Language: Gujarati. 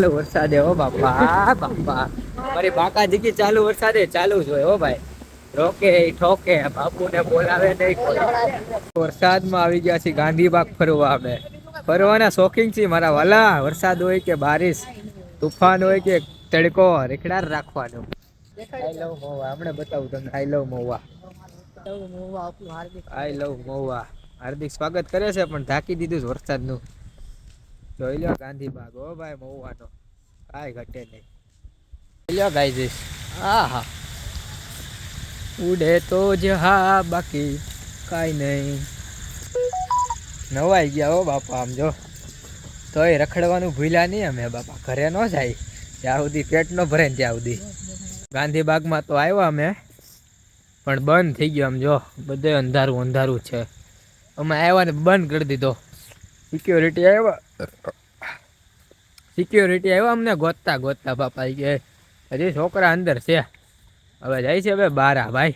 ચાલુ વરસાદે હો બાપા બાપા. મારી બાકા જીકી ચાલુ વરસાદે ચાલુ જ હોય હો ભાઈ. રોકે ઠોકે બાપુને બોલાવે નહીં વરસાદમાં આવી ગયા છીએ ગાંધીબાગ ફરવા અમે. ફરવાના શોખીન છીએ મારા વાલા. વરસાદ હોય કે બારિશ તુફાન હોય કે તડકો રેખડાર રાખવાનો. આઈ લવ મોવા હમણાં બતાવું તમને. આઈ લવ મોવા. આઈ લવ મોવા. હાર્દિક સ્વાગત કરે છે પણ ઢાંકી દીધું છે વરસાદનું. જોઈ લો ગાંધીબાગ હો ભાઈ મહુવાનો કાંઈ ઘટે નહીં. જોઈ લો ગાઈ હા હા ઉડે તો જ હા, બાકી કાંઈ નહીં. નવાઈ ગયા હો બાપા, આમ જો. તોય રખડવાનું ભૂલ્યા નહીં અમે બાપા. ઘરે ન જાય. ત્યાં સુધી પેટ ન ભરે ને ત્યાં સુધી. ગાંધીબાગમાં તો આવ્યા અમે. પણ બંધ થઈ ગયો આમ જો. બધે અંધારું અંધારું છે. અમે આવ્યા ને બંધ કરી દીધો. સિક્યોરિટી આવ્યા? સિક્યોરિટી આવ્યા અમને? ગોતતા ગોતતા બાપા ઈ કે હજી છોકરા અંદર છે. હવે જાય છે હવે બારા ભાઈ